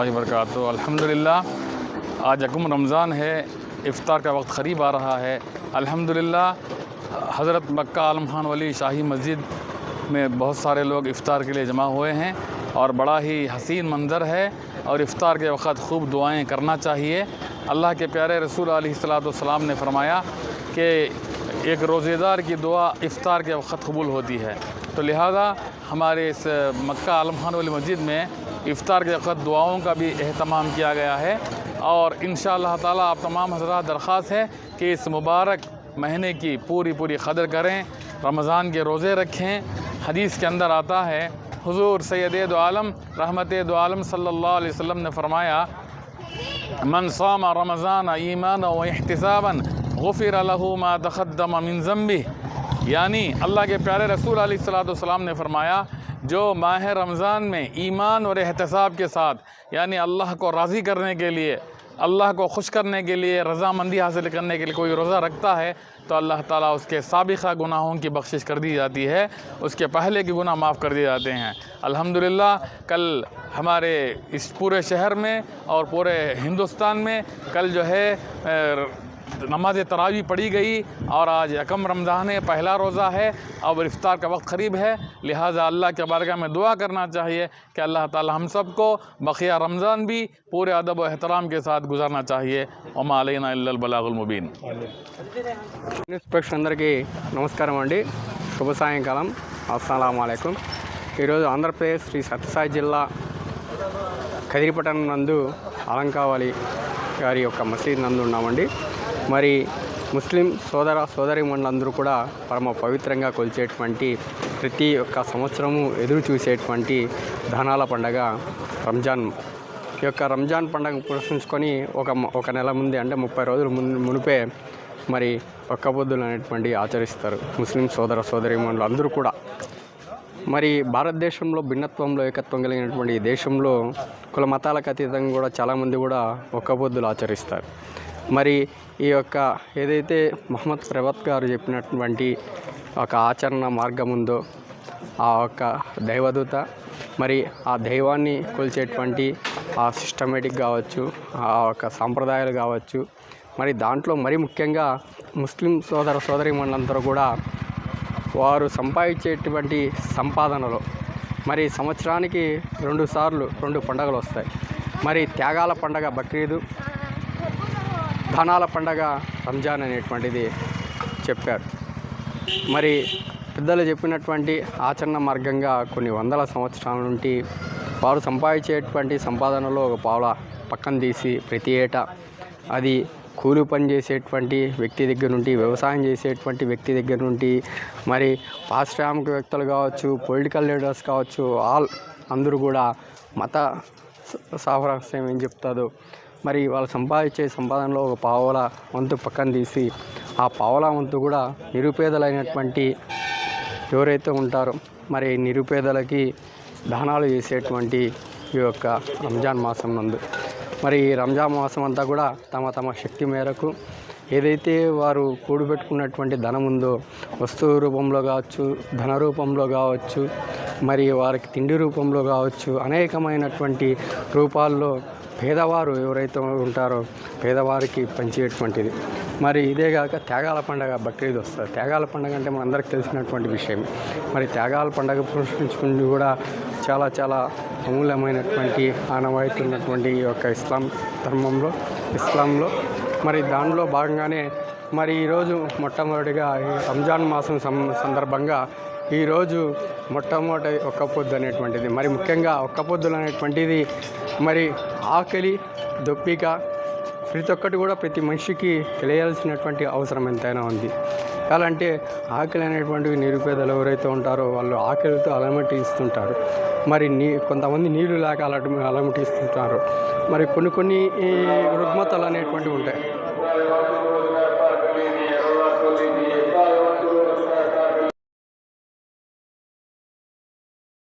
اللہ وبرکاتہ۔ الحمد للہ آج اکم رمضان ہے، افطار کا وقت قریب آ رہا ہے۔ الحمد حضرت مکہ عالم خان ولی شاہی مسجد میں بہت سارے لوگ افطار کے لیے جمع ہوئے ہیں اور بڑا ہی حسین منظر ہے اور افطار کے وقت خوب دعائیں کرنا چاہیے۔ اللہ کے پیارے رسول علیہ السلام نے فرمایا کہ ایک روزے دار کی دعا افطار کے وقت قبول ہوتی ہے۔ تو لہذا، ہمارے اس مکہ عالم خان والی مسجد میں افطار کے وقت دعاؤں کا بھی اہتمام کیا گیا ہے اور ان شاء اللہ تعالیٰ آپ تمام حضرات درخواست ہے کہ اس مبارک مہینے کی پوری پوری قدر کریں، رمضان کے روزے رکھیں۔ حدیث کے اندر آتا ہے، حضور سید دو عالم رحمت دو عالم صلی اللہ علیہ وسلم نے فرمایا، من صام رمضان ایمان و احتسابا، غفر له ما تقدم من ذنبه. یعنی اللہ کے پیارے رسول علیہ السلام نے فرمایا جو ماہ رمضان میں ایمان اور احتساب کے ساتھ یعنی اللہ کو راضی کرنے کے لیے، اللہ کو خوش کرنے کے لیے رضا مندی حاصل کرنے کے لیے کوئی روزہ رکھتا ہے، تو اللہ تعالیٰ اس کے سابقہ گناہوں کی بخشش کر دی جاتی ہے، اس کے پہلے کے گناہ معاف کر دیے جاتے ہیں۔ الحمدللہ، کل ہمارے اس پورے شہر میں اور پورے ہندوستان میں، کل جو ہے نماز تراوی پڑھی گئی اور آج یکم رمضان ہے، پہلا روزہ ہے اور افطار کا وقت قریب ہے۔ لہٰذا اللہ کے بارگاہ میں دعا کرنا چاہیے کہ اللہ تعالی ہم سب کو بقیہ رمضان بھی پورے ادب و احترام کے ساتھ گزارنا چاہیے۔ وما علینا اللہ البلاغ المبین۔ అందరికీ నమస్కారం అండి. శుభ సాయంకాలం. అస్సలం అయికం ఈరోజు ఆంధ్రప్రదేశ్ శ్రీ సత్యసాయి జిల్లా కదిరిపట్టణం నందు అలంకావాలి గారి యొక్క یوک నందు ఉన్నామండి. మరి ముస్లిం సోదర సోదరిమణులందరూ కూడా పరమ పవిత్రంగా కొలిచేటువంటి ప్రతి ఒక్క సంవత్సరము ఎదురు చూసేటువంటి ధనాల పండగ రంజాన్. ఈ యొక్క రంజాన్ పండగ పురస్కరించుకొని ఒక ఒక నెల ముందే అంటే ముప్పై రోజుల ముందు మునిపే మరి ఒక్క బొద్దులు అనేటువంటి ఆచరిస్తారు ముస్లిం సోదర సోదరిమణులు అందరూ కూడా. మరి భారతదేశంలో భిన్నత్వంలో ఏకత్వం కలిగినటువంటి దేశంలో కుల మతాలకు అతీతంగా కూడా చాలామంది కూడా ఒక్క బొద్దులు ఆచరిస్తారు. మరి ఈ యొక్క ఏదైతే మహమ్మద్ ప్రభత్ గారు చెప్పినటువంటి ఒక ఆచరణ మార్గం ఉందో ఆ యొక్క దైవదూత మరి ఆ దైవాన్ని కొలిచేటువంటి ఆ సిస్టమేటిక్ కావచ్చు ఆ యొక్క సాంప్రదాయాలు కావచ్చు మరి దాంట్లో మరి ముఖ్యంగా ముస్లిం సోదర సోదరి మండలందరూ కూడా వారు సంపాదించేటువంటి సంపాదనలో మరి సంవత్సరానికి రెండు సార్లు రెండు పండగలు వస్తాయి. మరి త్యాగాల పండగ బక్రీదు ధనాల పండగ రంజాన్ అనేటువంటిది చెప్పారు. మరి పెద్దలు చెప్పినటువంటి ఆచరణ మార్గంగా కొన్ని వందల సంవత్సరాల నుండి వారు సంపాదించేటువంటి సంపాదనలో ఒక పావుల పక్కన తీసి ప్రతి ఏటా అది కూలి పని చేసేటువంటి వ్యక్తి దగ్గర నుండి వ్యవసాయం చేసేటువంటి వ్యక్తి దగ్గర నుండి మరి పారిశ్రామిక వ్యక్తులు కావచ్చు పొలిటికల్ లీడర్స్ కావచ్చు ఆల్ అందరూ కూడా మత సామరస్యం ఏం చెప్తాదో మరి వాళ్ళు సంపాదించే సంపాదనలో ఒక పావల వంతు పక్కన తీసి ఆ పావల వంతు కూడా నిరుపేదలైనటువంటి ఎవరైతే ఉంటారో మరి నిరుపేదలకి దానాలు చేసేటువంటి ఈ యొక్క రంజాన్ మాసం నందు. మరి ఈ రంజాన్ మాసం అంతా కూడా తమ తమ శక్తి మేరకు ఏదైతే వారు కూడిపెట్టుకున్నటువంటి ధనం ఉందో వస్తువు రూపంలో కావచ్చు ధన రూపంలో కావచ్చు మరి వారికి తిండి రూపంలో కావచ్చు అనేకమైనటువంటి రూపాల్లో పేదవారు ఎవరైతే ఉంటారో పేదవారికి పంచేటువంటిది. మరి ఇదే కాక త్యాగాల పండగ బక్రీద్ వస్తుంది. త్యాగాల పండగ అంటే మనందరికి తెలిసినటువంటి విషయం. మరి త్యాగాల పండగ పురుషించుకుని కూడా చాలా చాలా అమూల్యమైనటువంటి ఆనవాయితీ ఉన్నటువంటి ఈ యొక్క ఇస్లాం ధర్మంలో ఇస్లాంలో. మరి దానిలో భాగంగానే మరి ఈరోజు మొట్టమొదటిగా రంజాన్ మాసం సందర్భంగా ఈరోజు మొట్టమొదటి ఒక్క పొద్దు అనేటువంటిది. మరి ముఖ్యంగా ఒక్క పొద్దులు అనేటువంటిది మరి ఆకలి దొప్పిక ప్రతి ఒక్కటి కూడా ప్రతి మనిషికి తెలియాల్సినటువంటి అవసరం ఎంతైనా ఉంది. ఎలా అంటే ఆకలి అనేటువంటివి నిరుపేదలు ఎవరైతే ఉంటారో వాళ్ళు ఆకలితో అలమటిస్తుంటారు మరి నీ కొంతమంది నీళ్ళు లేక అలట అలమటిస్తుంటారు మరి కొన్ని కొన్ని రుగ్మతలు అనేటువంటివి ఉంటాయి.